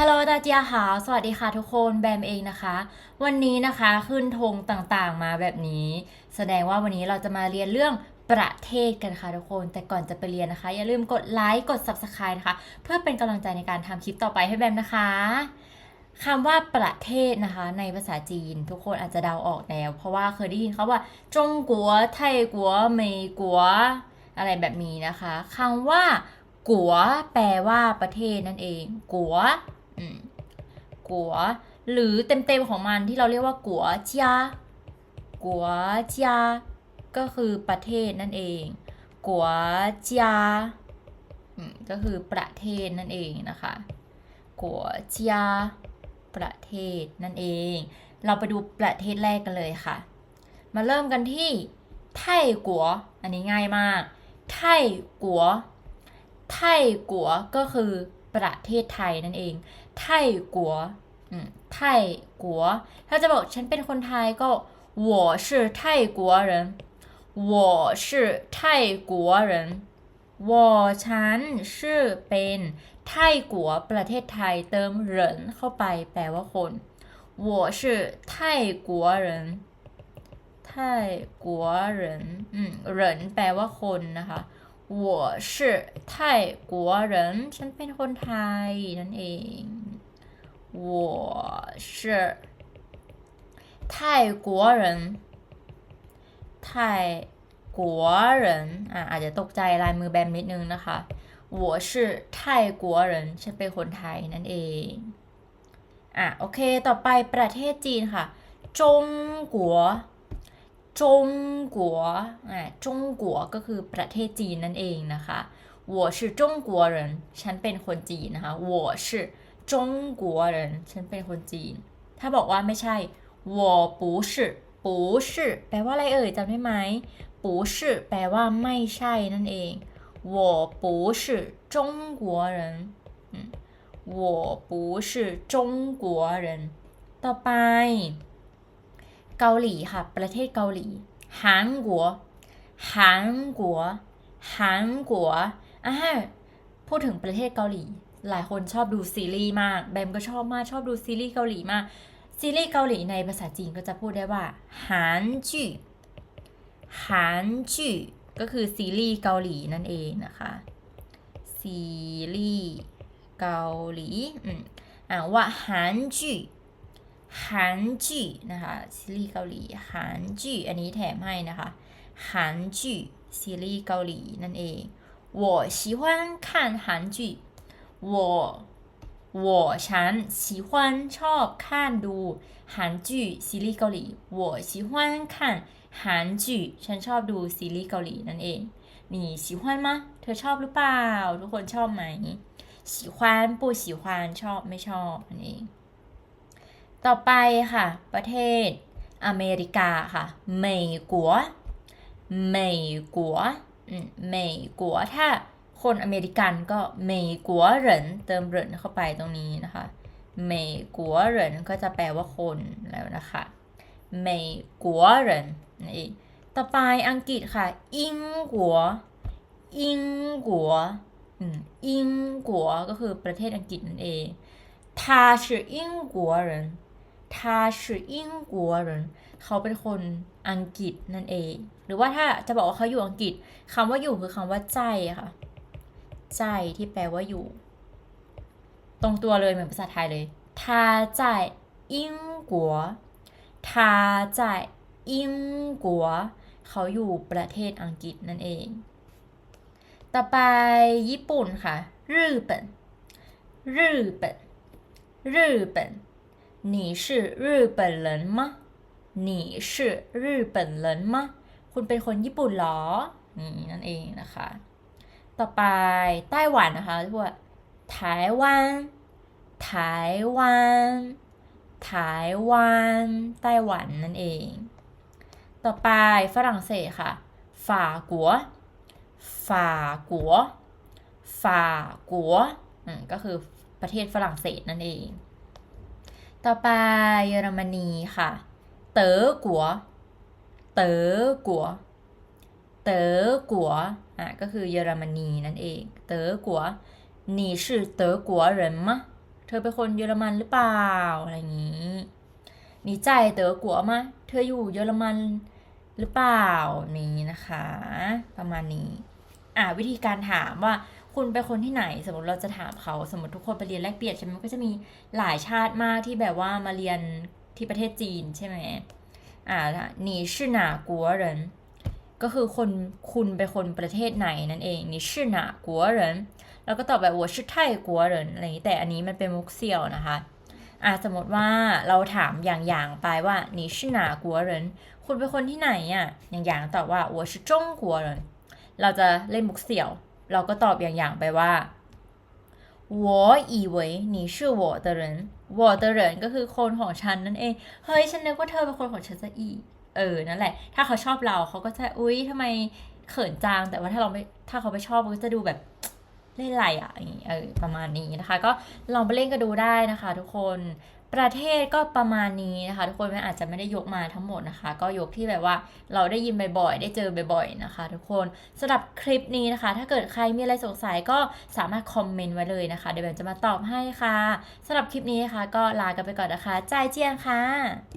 ฮัลโหลตาเจียค่ะสวัสดีค่ะทุกคนแบมเองนะคะ วันนี้นะคะขึ้นธงต่างๆมาแบบนี้ แสดงว่าวันนี้เราจะมาเรียนเรื่องประเทศกันค่ะทุกคน แต่ก่อนจะไปเรียนนะคะ อย่าลืมกดไลค์กด Subscribe นะคะ เพื่อเป็นกำลังใจในการทำคลิปต่อไปให้แบมนะคะคำว่าประเทศนะคะ ในภาษาจีน ทุกคนอาจจะเดาออกแล้ว เพราะว่าเคยได้ยินเขาว่าจงกัวไทกัวเมกัว อะไรแบบนี้นะคะคำว่ากัวแปลว่าประเทศนั่นเองกัว อืมกัว หรือเต็มๆของมันที่เราเรียกว่ากัวเจียกัวเจียก็คือประเทศนั่นเองกัวเจียก็คือประเทศนั่นเองนะคะกัวเจียประเทศนั่นเอง เราไปดูประเทศแรกกันเลยค่ะ มาเริ่มกันที่ไทกัว อันนี้ง่ายมาก ไทกัว ไทกัวก็คือ ประเทศไทยนั่นเอง ไทกัวอืมไทกัว ถ้าจะบอกฉันเป็นคนไทยก็我是泰国人我是泰国人我ฉันชื่อเป็นไทกัวประเทศไทยเติมเหรินเข้าไปแปลว่าคน我是泰国人ไทกัวเหรินอืมเหรินแปลว่าคนนะคะ 我是泰国人ฉันเป็นคนไทยนั่นเอง我是泰国人ไทยกัวเหรินอ่ะอาจจะตกใจลายมือแบมนิดนึงนะคะ我是泰国人ฉันเป็นคนไทยนั่นเอง อ่ะโอเค ต่อไปประเทศจีนค่ะ จงกัว จงกัวอ่าจงกัวก็คือประเทศจีนนั่นเองนะคะ我是中国人ฉันเป็นคนจีนนะคะ我是中国人ฉันเป็นคนจีน ถ้าบอกว่าไม่ใช่我不是不是แปลว่าอะไรเอ่ยจำได้ไหม不是แปลว่าไม่ใช่นั่นเอง我不是中国人嗯我不是中国人ต่อไป เกาหลีค่ะ ประเทศเกาหลีฮันกัวฮันกัวฮันกัวอ่าพูดถึงประเทศเกาหลี หลายคนชอบดูซีรีส์มาก แบมก็ชอบมากชอบดูซีรีส์เกาหลีมาก ซีรีส์เกาหลีในภาษาจีนก็จะพูดได้ว่าฮันจื่ฮันจื่ก็คือซีรีส์เกาหลีนั่นเองนะคะ ซีรีส์เกาหลีอ่าว่าฮันจื่ 剧นะคะซีรีส์เกาหลี韩剧อันนี้แถมให้นะคะ韩剧ซีรีส์เกาหลีนั่นเอง我喜欢看韩剧我我ฉัน喜欢ชอบ看ดู韩剧ซีรีส์เกาหลี我喜欢看韩剧ฉันชอบดูซีรีส์เกาหลีนั่นเอง你喜欢吗เธอชอบหรือเปล่า ทุกคนชอบไหม喜欢不喜欢ชอบไม่ชอบนั่นเอง ต่อไปค่ะ ประเทศอเมริกาค่ะเมยกัวเมยกัวอืมเมยกัวถ้าคนอเมริกันก็เมยกัวเหรินเติมเหรินเข้าไปตรงนี้นะคะเมยกัวเหรินก็จะแปลว่าคนแล้วนะคะเมยกัวเหรินนั่นเองต่อไปอังกฤษค่ะ อิงกัว อิงกัวอืมอิงกัวก็คือประเทศอังกฤษนั่นเอง他是英国人 ทาชื่อิงกัวเขาเป็นคนอังกฤษนั่นเอง หรือว่าถ้าจะบอกว่าเขาอยู่อังกฤษคำว่าอยู่คือคำว่าใจค่ะ ใจที่แปลว่าอยู่ ตรงตัวเลยเหมือนภาษาไทยเลยทาใจอิงกัวทาใจอิงกัวเขาอยู่ประเทศอังกฤษนั่นเอง ต่อไปญี่ปุ่นค่ะญี่ปุ่นญี่ปุ่นญี่ปุ่น 你是日本人吗你是日本人吗คุณเป็นคนญี่ปุ่นเหรอ นี่นั่นเองนะคะ ต่อไปไต้หวันนะคะที่ว่าไต้หวันไต้หวันไต้หวันไต้หวันนั่นเอง ต่อไปฝรั่งเศสค่ะฝ่ากัวฝ่ากัวฝ่ากัวอืมก็คือประเทศฝรั่งเศสนั่นเอง ต่อไปเยอรมนีค่ะ เต๋อกัว เต๋อกัว เต๋อกัว อ่ะก็คือเยอรมนีนั่นเอง เต๋อกัว你是德国人吗 เธอเป็นคนเยอรมันหรือเปล่า อะไรอย่างนี้你在德国吗เธออยู่เยอรมันหรือเปล่า นี้นะคะ ประมาณนี้ อ่าวิธีการถามว่าคุณเป็นคนที่ไหน สมมติเราจะถามเขาสมมติทุกคนไปเรียนแลกเปลี่ยนใช่ไหมมันก็จะมีหลายชาติมากที่แบบว่ามาเรียนที่ประเทศจีนใช่ไหมอ่า你是哪国人ก็คือคนคุณเป็นคนประเทศไหนนั่นเอง你是哪国人แล้วก็ตอบแบบ我是泰国人อะไรอย่างนี้แต่อันนี้มันเป็นมุกเสี่ยวนะคะ อ่าสมมติว่าเราถามอย่างๆไปว่า你是哪国人คุณเป็นคนที่ไหนอ่ะอย่างๆตอบว่า我是中国人 เราจะเล่นมุกเสี่ยว เราก็ตอบอย่างๆไปว่า我以为你是我的人我的人ก็คือคนของฉันนั่นเอง เฮ้ย ฉันนึกว่าเธอเป็นคนของฉันซะอีก เออ นั่นแหละ ถ้าเขาชอบเราเขาก็จะ อุ๊ยทำไมเขินจัง แต่ว่าถ้าเราไม่ ถ้าเขาไม่ชอบมันก็จะดูแบบ เล่นอะไรอะเออประมาณนี้นะคะ ก็ลองไปเล่นกันดูได้นะคะ ทุกคนประเทศก็ประมาณนี้นะคะ ทุกคนไม่อาจจะไม่ได้ยกมาทั้งหมดนะคะ ก็ยกที่แบบว่าเราได้ยินบ่อยๆ ได้เจอบ่อยๆนะคะ ทุกคนสำหรับคลิปนี้นะคะ ถ้าเกิดใครมีอะไรสงสัยก็สามารถคอมเมนต์ไว้เลยนะคะเดี๋ยวแบมจะมาตอบให้ค่ะสำหรับคลิปนี้นะคะก็ลากันไปก่อนนะคะใจายเจียงค่ะ